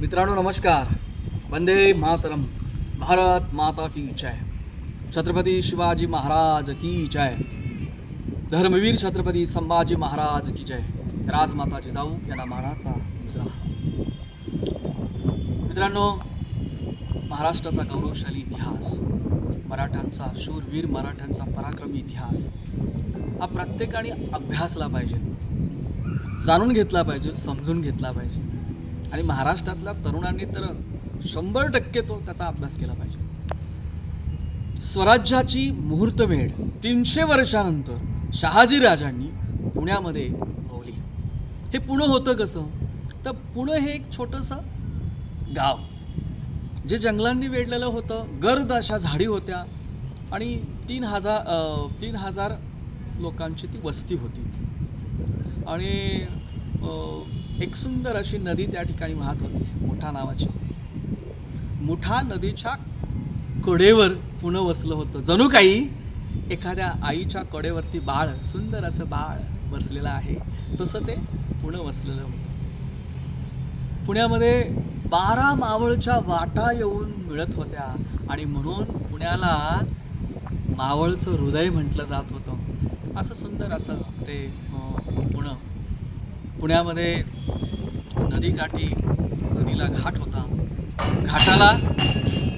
मित्रांनो नमस्कार. वंदे मातरम. भारत माता की जय. छत्रपती शिवाजी महाराज की जय. धर्मवीर छत्रपती संभाजी महाराज की जय. राजमाता जिजाऊ यांना मानाचा मुजरा मित्रांनो महाराष्ट्राचा गौरवशाली इतिहास मराठ्यांचा शूरवीर मराठ्यांचा पराक्रमी इतिहास. हा प्रत्येकाने अभ्यासला पाहिजे. जाणून घेतला पाहिजे समजून घेतला पाहिजे. आणि महाराष्ट्रातल्या तरुणांनी तर शंभर टक्के तो त्याचा अभ्यास केला पाहिजे. स्वराज्याची मुहूर्तमेढ तीनशे वर्षानंतर शहाजी राजांनी पुण्यामध्ये रोवली. हे पुणं होतं कसं? तर पुणं हे एक छोटंसं गाव जे जंगलांनी वेढलेलं होतं. गर्द अशा झाडी होत्या आणि तीन हजार तीन हजार लोकांची ती वस्ती होती. आणि एक सुंदर अशी नदी त्या ठिकाणी वाहत होती मुठा नावाची मुठा नदीच्या कडेवर पुणं वसलं होतं. जणू काही एखाद्या आईच्या कडेवरती बाळ सुंदर असं बाळ बसलेलं आहे तसं ते पुणं वसलेलं होतं. पुण्यामध्ये बारा मावळच्या वाटा येऊन मिळत होत्या आणि म्हणून पुण्याला मावळचं हृदय म्हटलं जात होतं. असं सुंदर असं ते पुणं. पुण्यामध्ये नदीकाठी नदीला घाट होता. घाटाला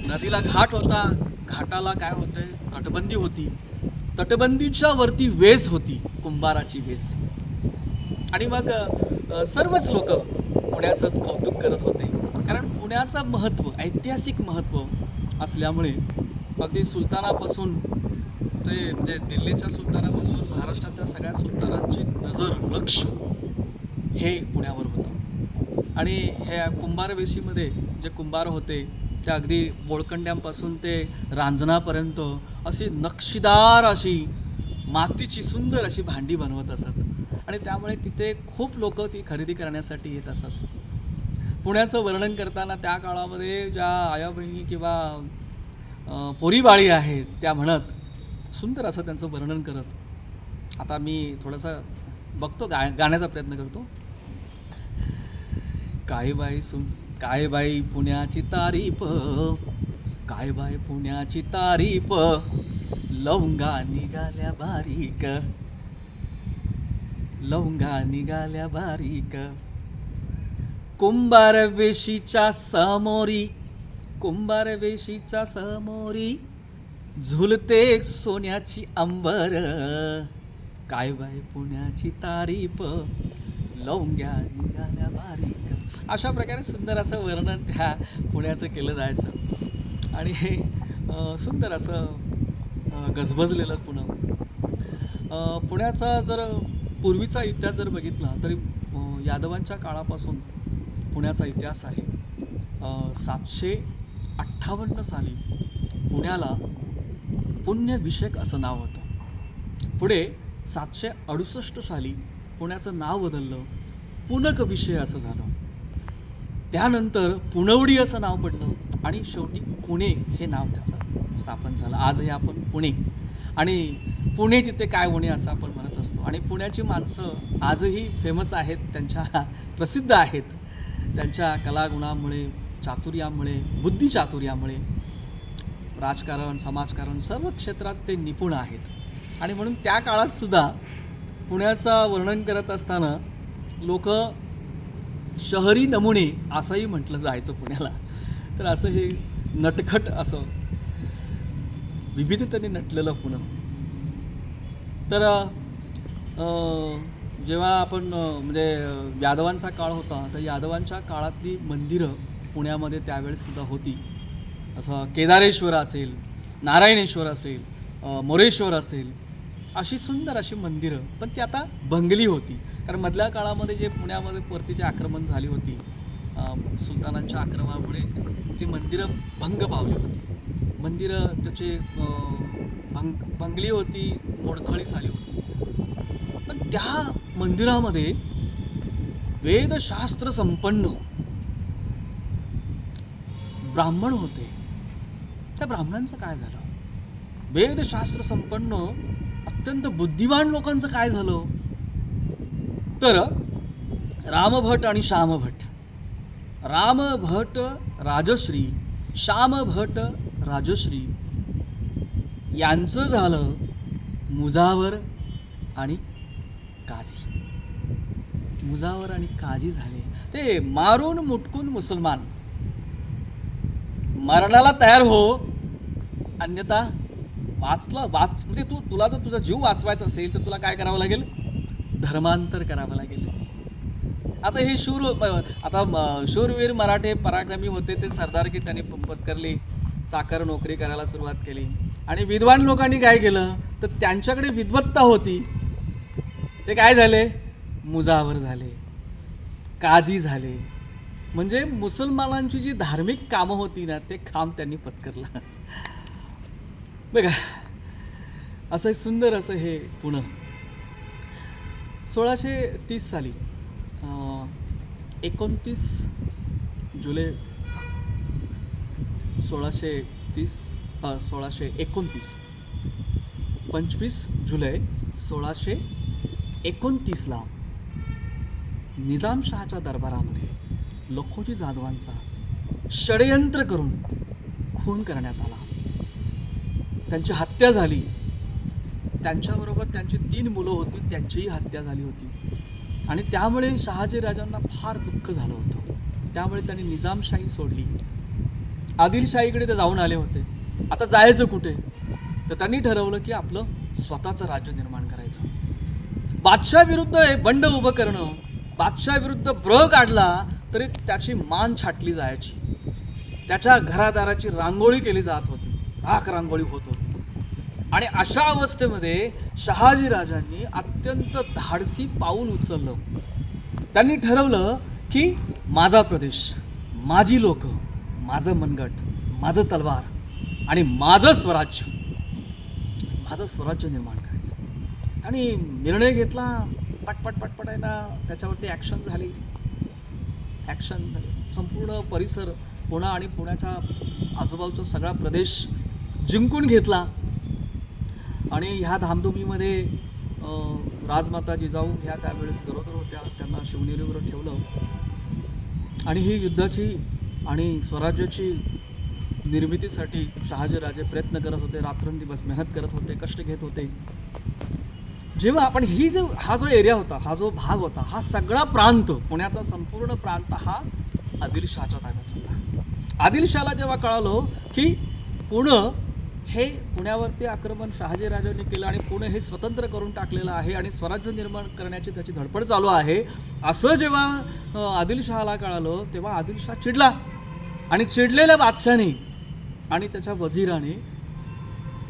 नदीला घाट होता. घाटाला काय होते तटबंदी होती. तटबंदीच्या वरती वेस होती कुंभाराची वेस आणि मग सर्वच लोक पुण्याचं कौतुक करत होते. कारण पुण्याचं महत्त्व ऐतिहासिक महत्त्व असल्यामुळे अगदी सुलतानापासून ते म्हणजे दिल्लीच्या सुलतानापासून महाराष्ट्रातल्या सगळ्या सुलतानांची नजर लक्ष हे पुण्यावर होतं. आणि ह्या कुंभारवेशीमध्ये जे कुंभार होते त्या अगदी बोळकंड्यांपासून ते रांजणापर्यंत अशी नक्षीदार अशी मातीची सुंदर अशी भांडी बनवत असत. आणि त्यामुळे तिथे खूप लोक ती खरेदी करण्यासाठी येत असत. पुण्याचं वर्णन करताना त्या काळामध्ये ज्या आया बहिणी किंवा पोरीबाळी आहेत त्या म्हणत सुंदर असं त्यांचं वर्णन करत आता मी थोडासा बघतो गा गाण्याचा प्रयत्न करतो. काय बाई सुन काय बाई पुण्याची तारीफ काय बाई पुण्याची तारीफ लवंगा निघाल्या बारीक लवंगा निघाल्या बारीक कुंभार वेशीच्या समोरी कुंभार वेशीच्या समोरी झुलते सोन्याची अंबर. काय बाय पुण्याची तारीफ लवंग्या निघाल्या बारीक. अशा प्रकारे सुंदर असं वर्णन त्या पुण्याचं केलं जायचं. आणि हे सुंदर असं गजबजलेलं पुणं. पुण्याचा जर पूर्वीचा इतिहास जर बघितला तरी यादवांच्या काळापासून पुण्याचा इतिहास आहे. सातशे अठ्ठावन्न साली पुण्याला पुण्यविषयक असं नाव होतं. पुढे सातशे अडुसष्ट साली पुण्याचं नाव बदललं पुनक विषय असं झालं. त्यानंतर पुणवडी असं नाव पडलं आणि शेवटी पुणे हे नाव त्याचं स्थापन झालं. आजही आपण पुणे आणि पुणे तिथे काय होणे असं आपण म्हणत असतो. आणि पुण्याची माणसं आजही फेमस आहेत त्यांच्या प्रसिद्ध आहेत. त्यांच्या कलागुणामुळे चातुर्यामुळे बुद्धिचातुर्यामुळे राजकारण समाजकारण सर्व क्षेत्रात ते निपुण आहेत. आणि म्हणून त्या काळात सुद्धा पुण्याचं वर्णन करत असताना लोक शहरी नमुने असंही म्हटलं जायचं पुण्याला. तर असं हे नटखट असं विविधतेने नटलेलं पुणं. तर जेव्हा आपण म्हणजे यादवांचा काळ होता तर यादवांच्या काळातली मंदिरं पुण्यामध्ये त्यावेळेससुद्धा होती. असं केदारेश्वर असेल नारायणेश्वर असेल मोरेश्वर असेल अशी सुंदर अशी मंदिरं. पण ती आता बंगली होती. कारण मधल्या काळामध्ये जे पुण्यामध्ये परतीचे आक्रमण झाली होती सुलतानांच्या आक्रमणामुळे ती मंदिरं भंग पावली होती. मंदिरं त्याचे भंग भंगली होती मोडखळीस आली होती. पण त्या मंदिरामध्ये वेदशास्त्र संपन्न ब्राह्मण होते. त्या ब्राह्मणांचं काय झालं? वेदशास्त्र संपन्न अत्यंत बुद्धिमान लोकांचं काय झालं? तर रामभट आणि श्यामभट. रामभट राजश्री श्यामभट राजश्री. यांचं झालं मुजावर आणि काझी. मुजावर आणि काझी झाले. ते मारून मुटकून मुसलमान. मरणाला तयार हो अन्यथा वाचलं वाच म्हणजे तू तुला जर तुझा जीव वाचवायचा असेल तर तुला काय करावं लागेल? धर्मांतर करावं लागेल. आता हे शूर आता शूरवीर मराठे पराक्रमी होते ते सरदारकी त्यांनी प- पत्करली चाकर नोकरी करायला सुरुवात केली. आणि विद्वान लोकांनी काय केलं? तर त्यांच्याकडे विद्वत्ता होती. ते काय झाले? मुजावर झाले. काजी झाले. म्हणजे मुसलमानांची जी धार्मिक कामं होती ना ते काम त्यांनी पत्करलं. बघा असं हे सुंदर असं हे पुणं. सोळाशे तीस साली अं, एकोणतीस जुलै सोळाशे तीस सोळाशे एकोणतीस पंचवीस जुलै सोळाशे एकोणतीसला निजामशहाच्या दरबारामध्ये लखोजी जाधवांचा षडयंत्र करून खून करण्यात आला. त्यांची हत्या झाली. त्यांच्याबरोबर त्यांची तीन मुलं होती त्यांचीही हत्या झाली होती. आणि त्यामुळे शहाजी राजांना फार दुःख झालं होतं. त्यामुळे त्यांनी निजामशाही सोडली. आदिलशाहीकडे ते जाऊन आले होते. आता जायचं कुठे? तर त्यांनी ठरवलं की आपलं स्वतःचं राज्य निर्माण करायचं. बादशाहविरुद्ध हे बंड उभं करणं बादशाहविरुद्ध ब्र काढला तरी त्याची मान छाटली जायची. त्याच्या घरादाराची रांगोळी केली जात होती. राख रांगोळी होत होती. आणि अशा अवस्थेमध्ये शहाजी राजांनी अत्यंत धाडसी पाऊल उचललं. त्यांनी ठरवलं की माझा प्रदेश माझी लोक माझं मनगट माझं तलवार आणि माझं स्वराज्य माझं स्वराज्य निर्माण करायचं. आणि निर्णय घेतला पटपट पटपट आहे ना त्याच्यावरती ॲक्शन झाली. ॲक्शन झाली संपूर्ण परिसर पुणा आणि पुण्याचा आजूबाजूचा सगळा प्रदेश जिंकून घेतला. आणि ह्या धामधुमीमध्ये राजमाता जिजाऊ ह्या त्यावेळेस गरोदर होत्या. त्यांना शिवनेरीवर ठेवलं. आणि ही युद्धाची आणि स्वराज्याची निर्मितीसाठी शहाजीराजे प्रयत्न करत होते. रात्रंदिवस मेहनत करत होते कष्ट घेत होते. जेव्हा आपण ही जो हा जो एरिया होता हा जो भाग होता हा सगळा प्रांत पुण्याचा संपूर्ण प्रांत हा आदिलशहाच्या ताब्यात होता. आदिलशहाला जेव्हा कळालं की पुणं हे पुण्यावरती आक्रमण शहाजीराजांनी केलं आणि पुणे हे स्वतंत्र करून टाकलेलं आहे आणि स्वराज्य निर्माण करण्याची त्याची धडपड चालू आहे. असं जेव्हा आदिलशहाला कळालं तेव्हा आदिलशाह चिडला. आणि चिडलेल्या बादशाने आणि त्याच्या वजिराने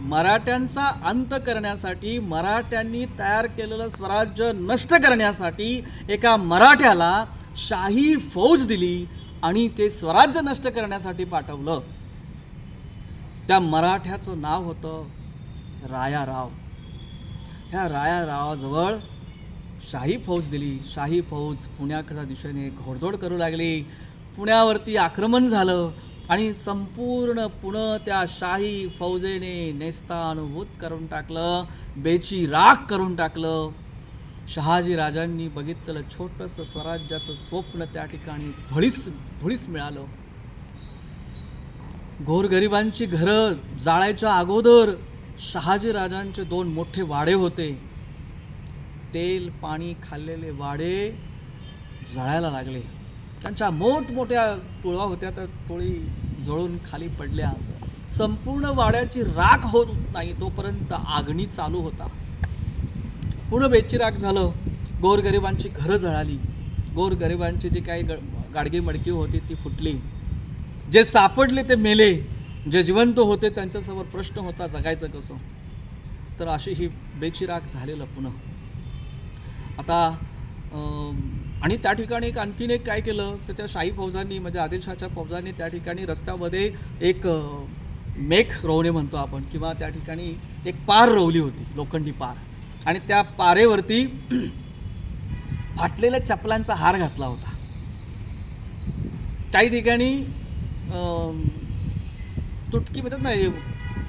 मराठ्यांचा अंत करण्यासाठी मराठ्यांनी तयार केलेलं स्वराज्य नष्ट करण्यासाठी एका मराठ्याला शाही फौज दिली आणि ते स्वराज्य नष्ट करण्यासाठी पाठवलं. त्या मराठ्याचं नाव होतं रायाराव. ह्या रायारावाजवळ शाही फौज दिली. शाही फौज पुण्याकडच्या दिशेने घोडदोड करू लागली. पुण्यावरती आक्रमण झालं आणि संपूर्ण पुणं त्या शाही फौजेने नेस्तानुभूत करून टाकलं बेची राख करून टाकलं. शहाजी राजांनी बघितलेलं छोटंसं स्वराज्याचं स्वप्न त्या ठिकाणी धुळीस धुळीस मिळालं. गोरगरिबांची घरं जाळायच्या अगोदर शहाजी राजांचे दोन मोठे वाडे होते. तेल पाणी खाल्लेले वाडे जळायला लागले. त्यांच्या मोठमोठ्या तुळवा होत्या त्या तुळी जळून खाली पडल्या. संपूर्ण वाड्याची राख होत नाही तोपर्यंत आगणी चालू होता. पूर्ण बेचिराख झालं. गोरगरिबांची घरं जळाली. गोरगरिबांची जी काही गाडगी मडकी होती ती फुटली. जे सापडले ते मेले जे जिवंत होते त्यांच्यासमोर प्रश्न होता जगायचं कसं? तर अशी ही बेचिराग झालेलं पुन्हा आता आणि त्या ठिकाणी एक आणखीन एक काय केलं? तर त्या शाही फौजांनी म्हणजे आदिलशाच्या फौजांनी त्या ठिकाणी रस्त्यामध्ये एक मेख रोवणे म्हणतो आपण किंवा त्या ठिकाणी एक पार रोवली होती लोखंडी पार. आणि त्या पारेवरती फाटलेल्या चपलांचा हार घातला होता. काही ठिकाणी तुटकी म्हणतात ना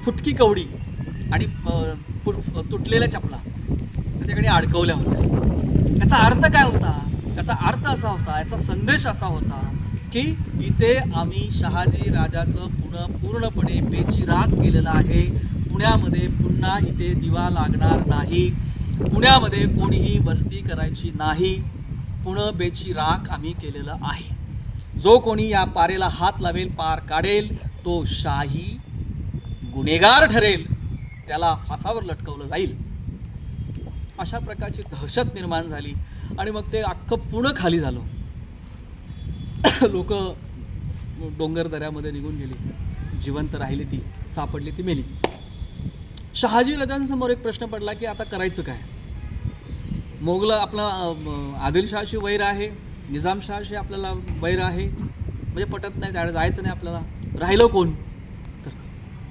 फुटकी कवडी आणि तुटलेल्या चपला. त्याच्याकडे अडकवल्या होत्या. याचा अर्थ काय होता? याचा अर्थ असा होता याचा संदेश असा होता की इथे आम्ही शहाजी राजाचं पुन्हा पूर्णपणे बेचिराग केलेलं आहे. पुण्यामध्ये पुन्हा इथे दिवा लागणार नाही. पुण्यामध्ये कोणीही वस्ती करायची नाही. पुणं बेची राख आम्ही केलेलं आहे. जो कोणी या पारेला हात लावेल पार काढेल तो शाही गुन्हेगार ठरेल त्याला फासावर लटकवलं जाईल. अशा प्रकारची दहशत निर्माण झाली आणि मग ते अख्खं पुणं खाली झालं. लोक डोंगर दऱ्यामध्ये निघून गेली. जिवंत राहिली ती सापडली ती मेली. शहाजी राजांसमोर एक प्रश्न पडला की आता करायचं काय? मोगल आपला आदिलशहाशी वैर आहे. निजामशहाशी आपल्याला वैर आहे म्हणजे पटत नाही त्यावेळेस जायचं नाही आपल्याला. राहिलो कोण? तर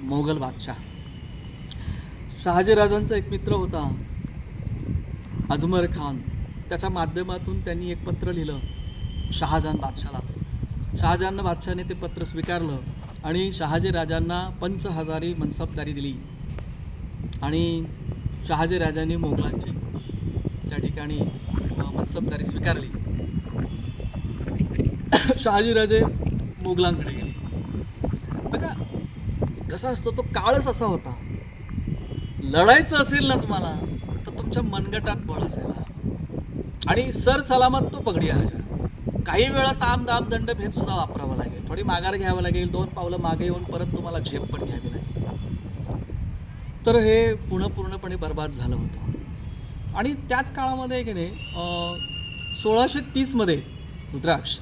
मोगल बादशाह. शहाजी राजांचा एक मित्र होता अजमर खान. त्याच्या माध्यमातून त्यांनी एक पत्र लिहिलं शहाजहान बादशाला. शहाजहान बादशाने ते पत्र स्वीकारलं आणि शहाजी राजांना पंच हजारी मनसबदारी दिली. आणि शहाजी राजांनी मोगलांची त्या ठिकाणी मनसबदारी स्वीकारली. शहाजीराजे मोगलांकडे गेले. बघा कसा असतो तो काळच असा होता. लढायचं असेल ना तुम्हाला तर तुमच्या मनगटात बळ असेल आणि सर सलामत तो पगडी हजा. काही वेळा साम दाब दंड भेद सुद्धा वापरावा लागेल. थोडी माघार घ्यावं लागेल दोन पावलं मागे येऊन परत तुम्हाला झेप पण घ्यावी लागेल. तर हे पुणं पूर्णपणे बर्बाद झालं होतं. आणि त्याच काळामध्ये की नाही सोळाशे तीसमध्ये रुद्राक्ष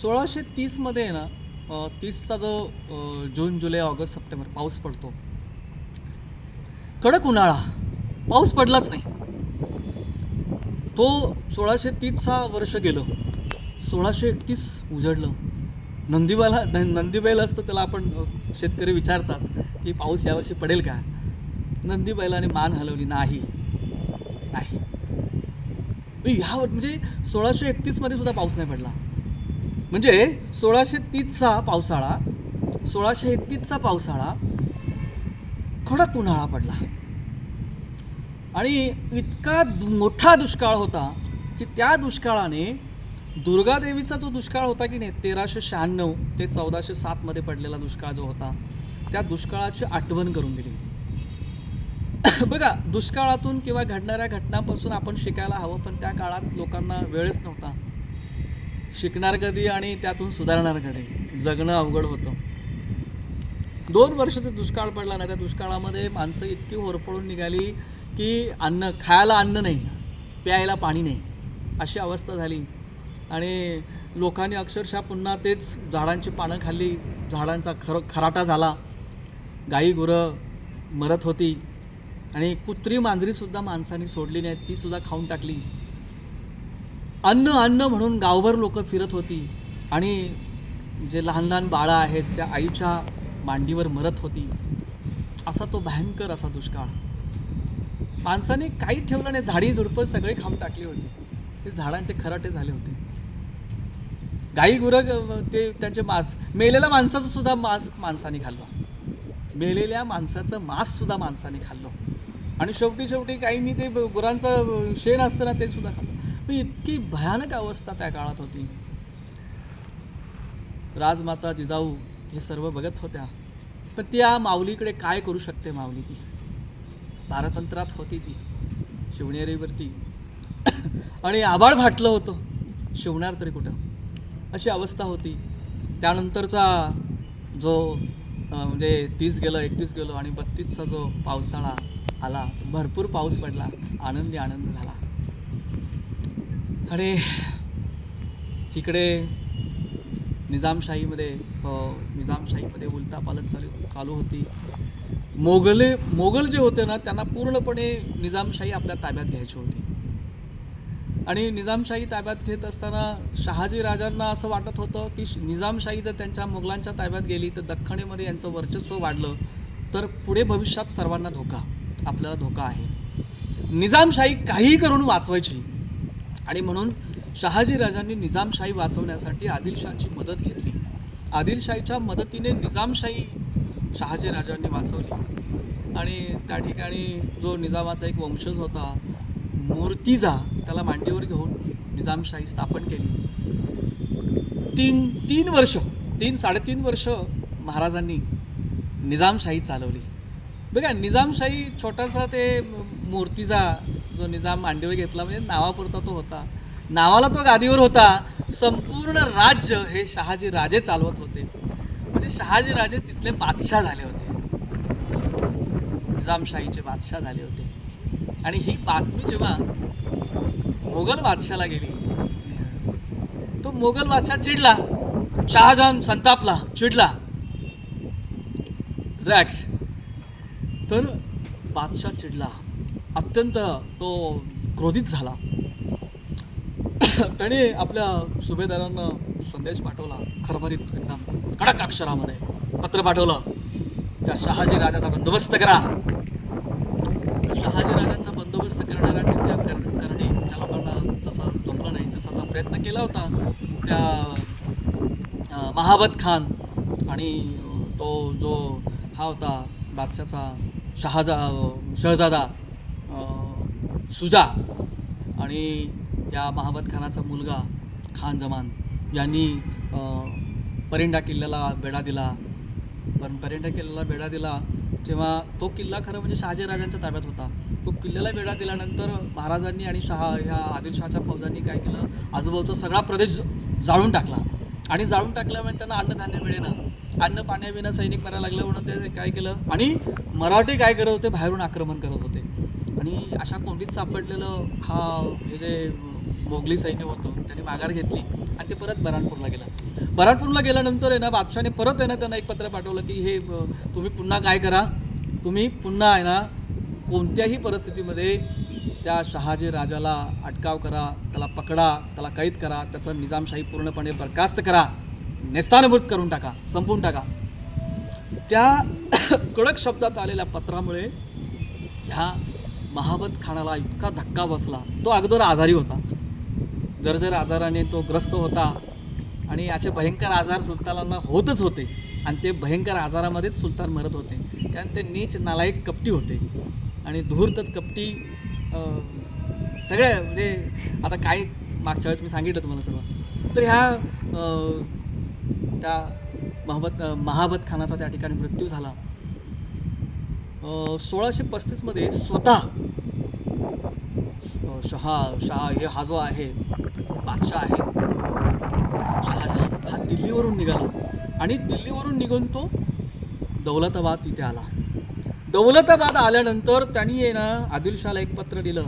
सोळाशे तीसमध्ये आहे ना तीसचा जो जून जुलै ऑगस्ट सप्टेंबर पाऊस पडतो. कडक उन्हाळा. पाऊस पडलाच नाही. तो सोळाशे तीसचा वर्ष गेलं. सोळाशे एकतीस उजडलं. नंदीबाला नंदीबैल असतं त्याला आपण शेतकरी विचारतात की पाऊस यावर्षी पडेल का? नंदीबैलाने मान हलवली नाही. नाही. ह्या म्हणजे सोळाशे एकतीसमध्ये सुद्धा पाऊस नाही पडला. म्हणजे सोळाशे तीसचा पावसाळा सोळाशे एकतीसचा पावसाळा कडक उन्हाळा पडला. आणि इतका दु- मोठा दुष्काळ होता की त्या दुष्काळाने दुर्गादेवीचा जो दुष्काळ होता की नाही तेराशे शहाण्णव ते चौदाशे सातमध्ये पडलेला दुष्काळ जो होता त्या दुष्काळाची आठवण करून दिली. बघा दुष्काळातून किंवा घडणाऱ्या घटनांपासून आपण शिकायला हवं पण त्या काळात लोकांना वेळच नव्हता. शिकणार कधी आणि त्यातून सुधारणार कधी? जगणं अवघड होतं. दोन वर्षाचा दुष्काळ पडला ना त्या दुष्काळामध्ये माणसं इतकी होरपळून निघाली की अन्न खायला अन्न नाही प्यायला पाणी नाही अशी अवस्था झाली. आणि लोकांनी अक्षरशः पुन्हा तेच झाडांची पानं खाल्ली झाडांचा खर खराटा झाला गाई गुरं मरत होती. आणि कुत्री मांजरीसुद्धा माणसांनी सोडली नाहीत तीसुद्धा खाऊन टाकली. अन्न अन्न म्हणून गावभर लोक फिरत होती. आणि जे लहान लहान बाळं आहेत त्या आईच्या मांडीवर मरत होती. असा तो भयंकर असा दुष्काळ. माणसाने काही ठेवलं नाही. झाडी झुडपं सगळे खाऊन टाकली होती. ते झाडांचे खराटे झाले होते. गाई गुरं ते त्यांचे मांस मेलेल्या माणसाचं सुद्धा मांस माणसाने खाल्लं. मेलेल्या माणसाचं मांस सुद्धा माणसाने खाल्लं. आणि शेवटी शेवटी काही मी ते गुरांचं शेण असतं ना ते सुद्धा खाल्लं. इतकी भयानक अवस्था त्या काळात होती. राजमाता जिजाऊ हे सर्व बघत होत्या. पण त्या माऊलीकडे काय करू शकते माऊली ती? पारतंत्रात होती ती शिवनेरीवरती. आणि आबाळ फाटलं होतं. शिवणार तरी कुठं? अशी अवस्था होती. त्यानंतरचा जो म्हणजे तीस गेलं एकतीस गेलो आणि बत्तीसचा जो पावसाळा आला तो भरपूर पाऊस पडला आनंदी आनंद झाला. अरे इकडे निजामशाहीमध्ये निजामशाहीमध्ये उलता पालत चालू चालू होती. मोगले मोगल जे होते ना त्यांना पूर्णपणे निजामशाही आपल्या ताब्यात घ्यायची होती. आणि निजामशाही ताब्यात घेत असताना शहाजी राजांना असं वाटत होतं की निजामशाही जर त्यांच्या मुघलांच्या ताब्यात गेली तर दख्खणीमध्ये यांचं वर्चस्व वाढलं तर पुढे भविष्यात सर्वांना धोका आपल्याला धोका आहे. निजामशाही काहीही करून वाचवायची. आणि म्हणून शहाजी राजांनी निजामशाही वाचवण्यासाठी आदिलशाहची मदत घेतली. आदिलशाहीच्या मदतीने निजामशाही शहाजी राजांनी वाचवली. आणि त्या ठिकाणी जो निजामाचा एक वंशज होता मूर्तिजा त्याला मांडीवर घेऊन निजामशाही स्थापन केली. तीन तीन वर्ष तीन साडेतीन वर्ष महाराजांनी निजामशाही चालवली. बघा निजामशाही छोटासा ते मूर्तिजा जो निजाम मांडीवर घेतला म्हणजे नावापुरता तो होता. नावाला तो गादीवर होता. संपूर्ण राज्य हे शहाजी राजे चालवत होते. म्हणजे शहाजी राजे तिथले बादशाह झाले होते. निजामशाहीचे बादशाह झाले होते. आणि ही बातमी जेव्हा मोगल बादशाला गेली तो मोगल बादशाह चिडला. शहाजहान संतापला चिडला. रॅक्स तर बादशाह चिडला. अत्यंत तो क्रोधित झाला. त्याने आपल्या सुभेदारांना संदेश पाठवला खरबरीत एकदम कडक अक्षरामध्ये पत्र पाठवलं. त्या शहाजी राजाचा बंदोबस्त करा. शहाजी राजांचा बंदोबस्त करणारा तिथल्या करणे त्या लोकांना तसं जमलं नाही तसा तो प्रयत्न केला होता. त्या महाबत खान आणि तो जो हा होता बादशाचा शहाजा शहजादा सुजा आणि या महाबत खानाचा मुलगा खान जमान यांनी परेंडा परिंडा किल्ल्याला बेडा दिला. पण परिंडा किल्ल्याला बेडा दिला तेव्हा तो किल्ला खरं म्हणजे शहाजीराजांच्या ताब्यात होता. तो किल्ल्याला बेडा दिल्यानंतर महाराजांनी आणि शहा ह्या आदिलशहाच्या फौजांनी काय केलं? आजूबाजूचा सगळा प्रदेश जाळून टाकला. आणि जाळून टाकल्यामुळे त्यांना अन्नधान्य मिळेना. अन्न पाण्याविना सैनिक मरायला लागलं म्हणून ते काय केलं? आणि मराठी काय करत होते? बाहेरून आक्रमण करत होते. आणि अशा कोंडीत सापडलेलं हा हे जे मोगली सैन्य होतं त्यांनी माघार घेतली आणि ते परत बऱ्हाणपूरला गेलं. बऱ्हाणपूरला गेल्यानंतर आहे ना बादशाने परत आहे ना त्यांना एक पत्र पाठवलं की हे तुम्ही पुन्हा काय करा? तुम्ही पुन्हा आहे ना कोणत्याही परिस्थितीमध्ये त्या शहाजी राजाला अटकाव करा त्याला पकडा त्याला कैद करा त्याचं निजामशाही पूर्णपणे बरखास्त करा नेस्तानभूत करून टाका संपवून टाका. त्या कडक शब्दात आलेल्या पत्रामुळे ह्या महाबत खानाला इतका धक्का बसला. तो अगोदर आजारी होता. जर्जर आजाराने तो ग्रस्त होता आणि असे भयंकर आजार सुलतानांना होतच होते आणि ते भयंकर आजारामध्येच सुलतान मरत होते. कारण ते नीच नालायक कपटी होते. आणि धूर्तच कपटी सगळ्या सगळे म्हणजे आता काय मागच्या वेळेस मी सांगितलं तुम्हाला सर्व. तर ह्या त्या महाबत महाबत खानाचा त्या ठिकाणी मृत्यू झाला. सोळाशे पस्तीसमध्ये स्वतः शहा शहा हे हा जो आहे. बादशाह आहे. शहाजहान हा दिल्लीवरून निघाला. आणि दिल्लीवरून निघून तो दौलताबाद इथे आला. दौलताबाद आल्यानंतर त्यांनी आहे ना आदिलशाला एक पत्र दिलं.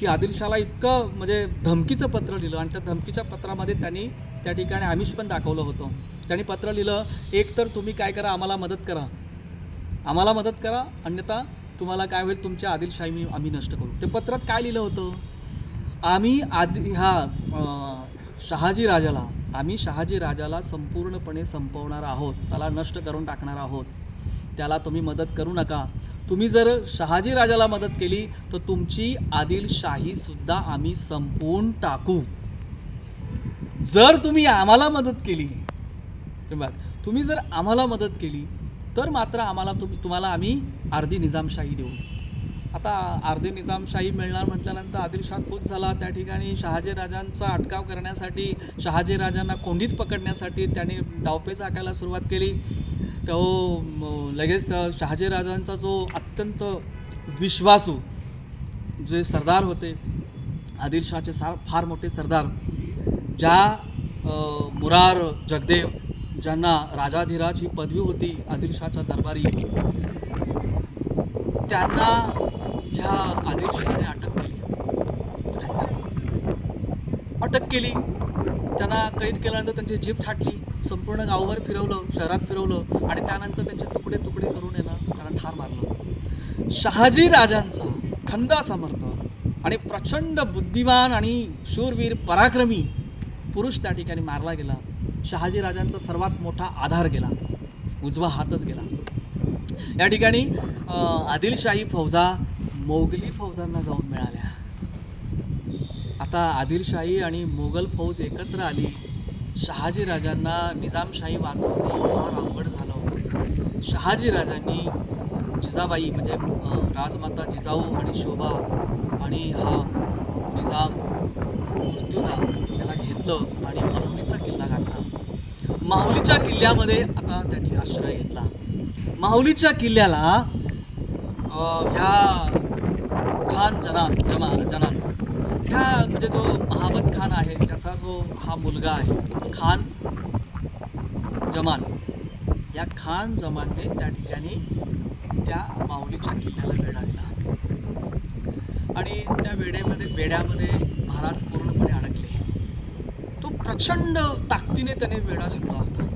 की आदिलशाला इतकं म्हणजे धमकीचं पत्र लिहिलं आणि त्या धमकीच्या पत्रामध्ये त्यांनी त्या ठिकाणी आमिष पण दाखवलं होतं. त्यांनी पत्र लिहिलं एक तर तुम्ही काय करा आम्हाला मदत करा. आम्हाला मदत करा अन्यथा तुम्हाला काय होईल तुमच्या आदिलशाही मी आम्ही नष्ट करू. ते पत्रात काय लिहिलं होतं? आम्ही आदि ह्या शहाजी राजाला आम्ही शहाजी राजाला संपूर्णपणे संपवणार आहोत. त्याला नष्ट करून टाकणार आहोत. त्याला तुम्ही मदत करू नका. तुम्ही जर शहाजी राजाला मदत केली तर तुमची आदिलशाहीसुद्धा आम्ही संपवून टाकू. जर तुम्ही आम्हाला मदत केली ते बघ तुम्ही जर आम्हाला मदत केली तर मात्र आम्हाला तुम तुम्हाला आम्ही अर्धी निजामशाही देऊ. आता अर्धी निजामशाही मिळणार म्हटल्यानंतर आदिलशाह खुश झाला. त्या ठिकाणी शहाजी राजांचा अटकाव करण्यासाठी शहाजी राजांना कोंडीत पकडण्यासाठी त्याने डावपेच आखायला सुरुवात केली. तो लगेच शहाजी राजांचा जो अत्यंत विश्वासू जे सरदार होते आदिलशहाचे सार फार मोठे सरदार ज्या मुरार जगदेव ज्यांना राजाधिराज ही पदवी होती आदिलशाहच्या दरबारी त्यांना ह्या आदिलशहाने अटक केली. अटक केली. त्यांना कैद केल्यानंतर त्यांची जीप छाटली संपूर्ण गावभर फिरवलं शहरात फिरवलं आणि त्यानंतर त्यांचे तुकडे तुकडे करून येणं त्यांना ठार मारलं. शहाजी राजांचा खंदा समर्थ आणि प्रचंड बुद्धिमान आणि शूरवीर पराक्रमी पुरुष त्या ठिकाणी मारला गेला. शहाजी राजांचा सर्वात मोठा आधार गेला. उजवा हातच गेला. या ठिकाणी आदिलशाही फौजा मोगली फौजांना जाऊन मिळाल्या. आता आदिलशाही आणि मोगल फौज एकत्र आली शहाजी राजांना निजामशाही वाचवणे फार अवघड झालं शहाजी राजांनी जिजाबाई म्हणजे राजमाता जिजाऊ आणि शोभा आणि हा निजाम मुर्तुजा घेतलं आणि माहुलीचा किल्ला गाठला. माहुलीच्या किल्ल्यामध्ये आता त्यांनी आश्रय घेतला. माहुलीच्या किल्ल्याला ह्या खान जनान जमा जनान ह्या म्हणजे जो महाबत खान आहे त्याचा जो हा मुलगा आहे खान जमान. या खान जमानने त्या ठिकाणी त्या माऊलीच्या किल्ल्याला वेढा दिला. आणि त्या वेड्यामध्ये वेड्यामध्ये महाराज पूर्णपणे अडक प्रचंड ताकदीने त्याने वेढा घेतला होता.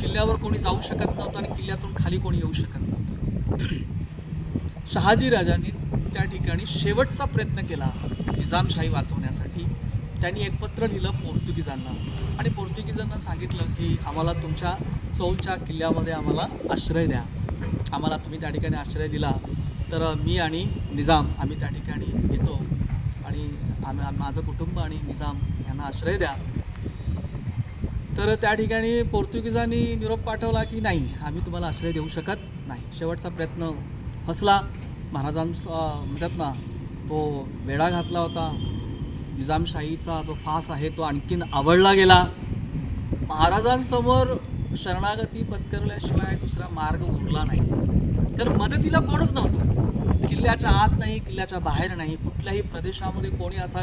किल्ल्यावर कोणी जाऊ शकत नव्हतं आणि किल्ल्यातून खाली कोणी येऊ शकत नव्हतं. शहाजी राजांनी त्या ठिकाणी शेवटचा प्रयत्न केला निजामशाही वाचवण्यासाठी. त्यांनी एक पत्र लिहिलं पोर्तुगीजांना. आणि पोर्तुगीजांना सांगितलं की आम्हाला तुमच्या चौलच्या किल्ल्यामध्ये आम्हाला आश्रय द्या. आम्हाला तुम्ही त्या ठिकाणी आश्रय दिला. तर मी आणि निजाम आम्ही त्या ठिकाणी येतो. आणि आम्ही माझं कुटुंब आणि निजाम त्यांना आश्रय द्या. तर त्या ठिकाणी पोर्तुगीजांनी निरोप पाठवला की नाही आम्ही तुम्हाला आश्रय देऊ शकत नाही. शेवटचा प्रयत्न फसला. महाराजांचा म्हणतात ना तो वेढा घातला होता. निजामशाहीचा जो फास आहे तो आणखीन आवडला गेला. महाराजांसमोर शरणागती पत्करल्याशिवाय दुसरा मार्ग उरला नाही. तर मदतीला कोणच नव्हतं. किल्ल्याच्या आत नाही किल्ल्याच्या बाहेर नाही. कुठल्याही प्रदेशामध्ये कोणी असा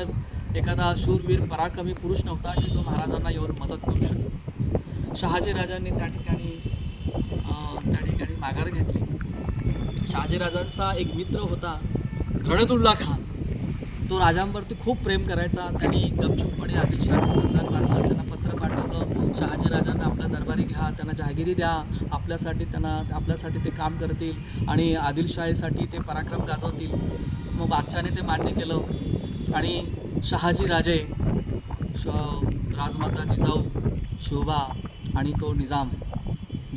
एखादा शूरवीर पराक्रमी पुरुष नव्हता की जो महाराजांना येऊन मदत करू शकतो. शहाजी राजांनी त्या ठिकाणी त्या ठिकाणी माघार घेतली. शहाजी राजांचा एक मित्र होता रणदुल्ला खान. तो राजांवरती खूप प्रेम करायचा. त्यांनी गपचूपपणे आदिलशहाचे संधान बांधलं. त्यांना पत्र पाठवलं शहाजीराजांना आपल्या दरबारी घ्या त्यांना जहागिरी द्या. आपल्यासाठी त्यांना आपल्यासाठी ते काम करतील आणि आदिलशाहीसाठी ते पराक्रम गाजवतील. मग बादशाने ते मान्य केलं आणि शहाजी राजे श राजमाता जिजाऊ शोभा आणि तो निजाम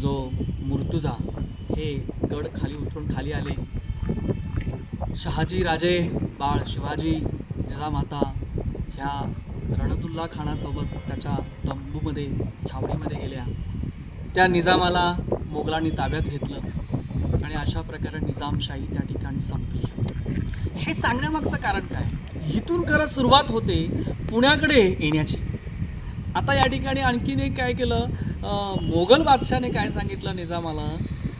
जो मुर्तुजा हे गड खाली उतरून खाली आले. शहाजी राजे बाळ शिवाजी जिजामाता ह्या रणदुल्ला खानासोबत त्याच्या तंबूमध्ये छावणीमध्ये गेल्या. त्या निजामाला मोगलांनी ताब्यात घेतलं आणि अशा प्रकारे निजामशाही त्या ठिकाणी संपली. हे सांगण्यामागचं कारण काय? इथून खरं सुरुवात होते पुण्याकडे येण्याची. आता या ठिकाणी आणखीन एक काय केलं? मोगल बादशाने काय सांगितलं निजामाला?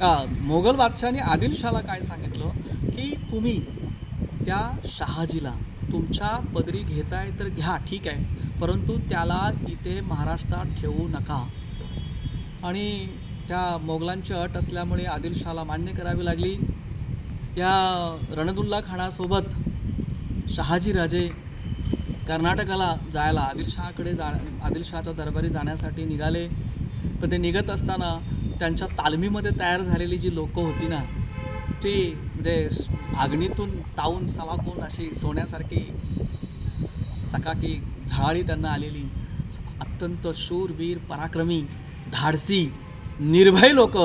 का मोगल बादशाने आदिलशाला काय सांगितलं? की तुम्ही त्या शहाजीला तुमच्या पदरी घेताय तर घ्या ठीक आहे. परंतु त्याला इथे महाराष्ट्रात ठेवू नका. आणि त्या मोगलांची अट असल्यामुळे आदिलशहाला मान्य करावी लागली. या रणदुल्ला खानासोबत शहाजी राजे कर्नाटकाला जायला आदिलशहाकडे जा आदिलशहाच्या दरबारी जाण्यासाठी निघाले. पण ते निघत असताना त्यांच्या तालमीमध्ये तयार झालेली जी लोकं होती ना ती म्हणजे आगणीतून आग्नीतून तावून सलाकून अशी सोन्यासारखी चकाकी झळाळी त्यांना आलेली. अत्यंत शूरवीर पराक्रमी धाडसी निर्भय लोक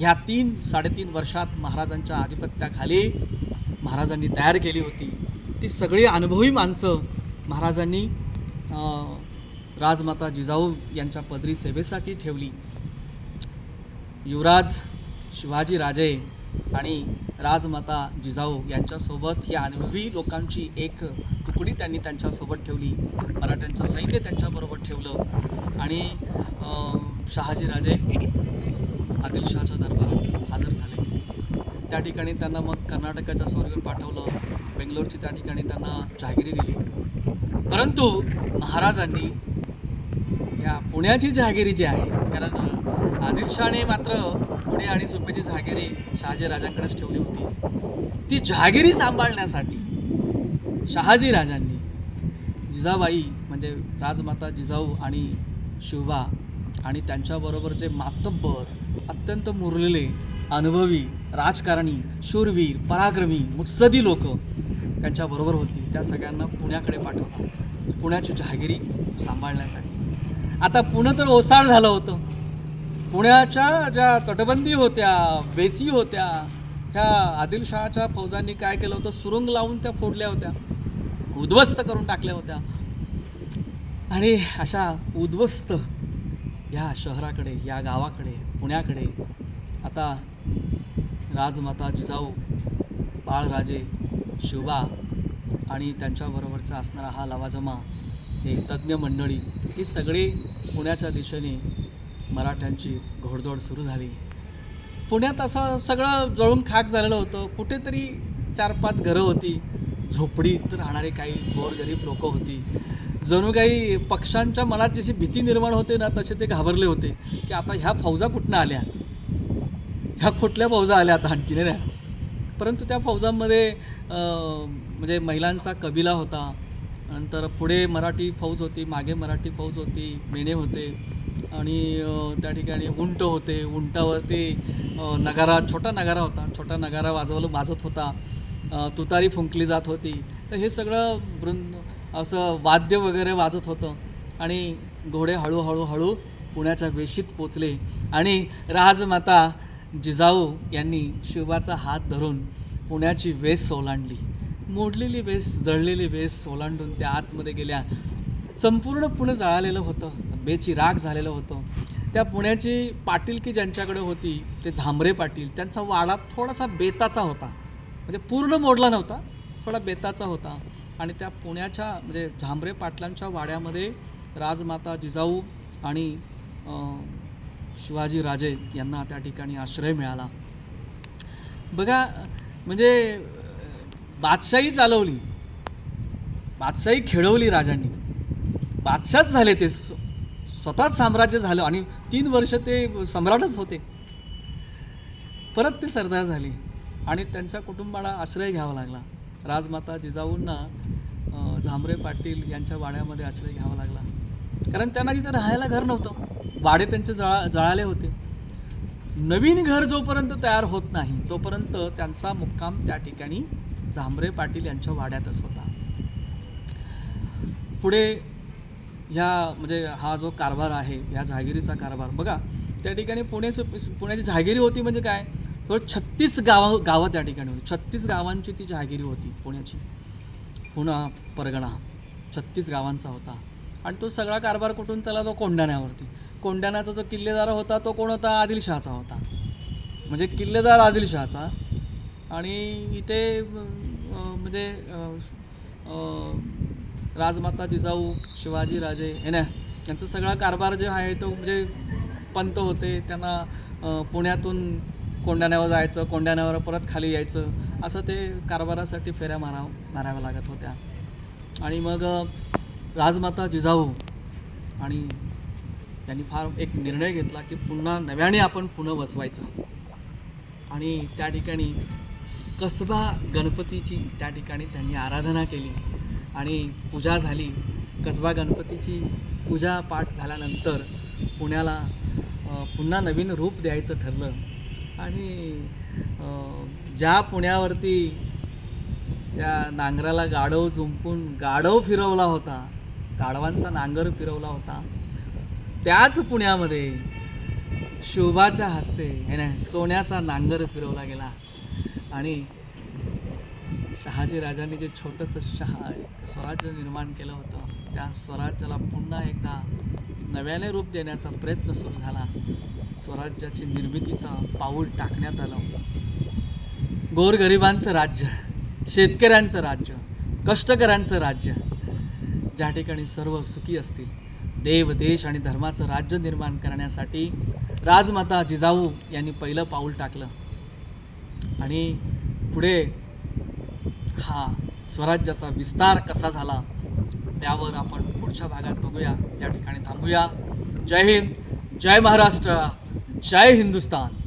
ह्या तीन साडेतीन वर्षात महाराजांच्या आधिपत्याखाली महाराजांनी तयार केली होती. ती सगळी अनुभवी माणसं महाराजांनी राजमाता जिजाऊ यांच्या पदरी सेवेसाठी ठेवली. युवराज शिवाजी राजे आणि राजमाता जिजाऊ यांच्यासोबत ही अनुभवी लोकांची एक तुकडी त्यांनी त्यांच्यासोबत ठेवली. मराठ्यांचं सैन्य त्यांच्याबरोबर ठेवलं. आणि शहाजीराजे आदिलशहाच्या दरबारात हजर झाले. त्या ठिकाणी त्यांना मग कर्नाटकाच्या सोरीवर पाठवलं. बेंगलोरची त्या ठिकाणी त्यांना जहागिरी दिली. परंतु महाराजांनी या पुण्याची जहागिरी जी आहे कारण आदिलशहाने मात्र पुणे आणि सुपेची जहागिरी शहाजी राजांकडेच ठेवली होती. ती जहागिरी सांभाळण्यासाठी शहाजी राजांनी जिजाबाई म्हणजे राजमाता जिजाऊ आणि शिवबा आणि त्यांच्याबरोबर जे मातब्बर अत्यंत मुरलेले अनुभवी राजकारणी शूरवीर पराक्रमी मुत्सदी लोक त्यांच्याबरोबर होती. त्या सगळ्यांना पुण्याकडे पाठवलं. पुण्याची जहागिरी सांभाळण्यासाठी. आता पुणं तर ओसाड झालं होतं. पुण्याच्या ज्या तटबंदी होत्या वेसी होत्या ह्या आदिलशहाच्या फौजांनी काय केलं होतं? सुरुंग लावून त्या फोडल्या होत्या. उद्ध्वस्त करून टाकल्या होत्या. आणि अशा उद्ध्वस्त या शहराकडे या गावाकडे पुण्याकडे आता राजमाता जिजाऊ बाळराजे शिवबा आणि त्यांच्याबरोबरचा असणारा हा लवाजमा हे तज्ज्ञ मंडळी ही सगळी पुण्याच्या दिशेने मराठ्यांची घोडदौड सुरू झाली. पुण्यात असं सगळं जळून खाक झालेलं होतं. कुठेतरी चार पाच घरं होती. झोपडीत राहणारे काही गोरगरीब लोक होती. जणू काही पक्षांच्या मनात जशी भीती निर्माण होते ना तसे ते घाबरले होते की आता ह्या फौजा कुठनं आल्या? ह्या कुठल्या फौजा आल्या आता आणखी नाही परंतु त्या फौजांमध्ये म्हणजे महिलांचा कबिला होता. नंतर पुढे मराठी फौज होती मागे मराठी फौज होती मेणे होते. आणि त्या ठिकाणी उंट होते. उंटावरती नगारा छोटा नगारा होता. छोटा नगारा वाजवलं वाजत होता. तुतारी फुंकली जात होती. तर हे सगळं वृंद असं वाद्य वगैरे वाजत होतं. आणि घोडे हळूहळू हळू पुण्याच्या वेशीत पोचले. आणि राजमाता जिजाऊ यांनी शिवाचा हात धरून पुण्याची वेस ओलांडली. मोडलेली वेस जळलेली वेस ओलांडून त्या आतमध्ये गेल्या. संपूर्ण पुणे जळालेलं होतं. बेची राग झालेलं होतं. त्या पुण्याची पाटीलकी ज्यांच्याकडे होती ते झांबरे पाटील त्यांचा वाडा थोडासा बेताचा होता. म्हणजे पूर्ण मोडला नव्हता थोडा बेताचा होता. आणि त्या पुण्याच्या म्हणजे झांबरे पाटलांच्या वाड्यामध्ये राजमाता जिजाऊ आणि शिवाजी राजे यांना त्या ठिकाणी आश्रय मिळाला. बघा म्हणजे बादशाही चालवली. बादशाही खेळवली राजांनी. बादशाहच झाले ते स्वतःच साम्राज्य झालं आणि तीन वर्ष ते सम्राटच होते. परत ते सरदार झाले आणि त्यांच्या कुटुंबाला आश्रय घ्यावा लागला. राजमाता जिजाऊंना झांबरे पाटील यांच्या वाड्यामध्ये आश्रय घ्यावा लागला. कारण त्यांना तिथे राहायला घर नव्हतं. वाडे त्यांचे जळा जळाले होते. नवीन घर जोपर्यंत तयार होत नाही तोपर्यंत त्यांचा मुक्काम त्या ठिकाणी झांबरे पाटील यांच्या वाड्यातच होता. पुढे ह्या म्हणजे हा जो कारभार आहे ह्या जहागिरीचा कारभार बघा त्या ठिकाणी पुणे पुण्याची जहागिरी होती म्हणजे काय? तर छत्तीस गावं गावं त्या ठिकाणी होती. छत्तीस गावांची ती जहागिरी होती पुण्याची. पुणा परगणा छत्तीस गावांचा होता. आणि तो सगळा कारभार कुठून त्याला? तो कोंढाण्यावरती. कोंढाण्याचा जो किल्लेदार होता तो कोण होता? आदिलशहाचा होता. म्हणजे किल्लेदार आदिलशहाचा. आणि इथे म्हणजे राजमाता जिजाऊ शिवाजीराजे हे ना त्यांचा सगळा कारभार जे आहे तो म्हणजे पंत होते त्यांना पुण्यातून कोंढाण्यावर जायचं कोंढाण्यावर परत खाली यायचं असं ते कारभारासाठी फेऱ्या माराव माराव्या लागत होत्या. आणि मग राजमाता जिजाऊ आणि त्यांनी फार एक निर्णय घेतला की पुन्हा नव्याने आपण पुन्हा बसवायचं. आणि त्या ठिकाणी कसबा गणपतीची त्या ठिकाणी त्यांनी आराधना केली. आणि पूजा झाली. कसबा गणपतीची पूजा पाठ झाल्यानंतर पुण्याला पुन्हा नवीन रूप द्यायचं ठरलं. आणि ज्या पुण्यावरती त्या नांगराला गाढव झुंपून गाढव फिरवला होता गाढवांचा नांगर फिरवला होता त्याच पुण्यामध्ये शोभाच्या हस्ते हे सोन्याचा नांगर फिरवला गेला. आणि शहाजी राजांनी जे छोटंसं शहा स्वराज्य निर्माण केलं होतं त्या स्वराज्याला पुन्हा एकदा नव्याने रूप देण्याचा प्रयत्न सुरू झाला. स्वराज्याची निर्मितीचा पाऊल टाकण्यात आलं. गोरगरिबांचं राज्य शेतकऱ्यांचं राज्य कष्टकऱ्यांचं राज्य ज्या ठिकाणी सर्व सुखी असतील देव देश आणि धर्माचं राज्य निर्माण करण्यासाठी राजमाता जिजाऊ यांनी पहिलं पाऊल टाकलं. आणि पुढे हा स्वराज्याचा विस्तार कसा झाला त्यावर आपण पुढच्या भागात बघूया. या ठिकाणी थांबूया. जय हिंद जय महाराष्ट्र जय हिंदुस्तान.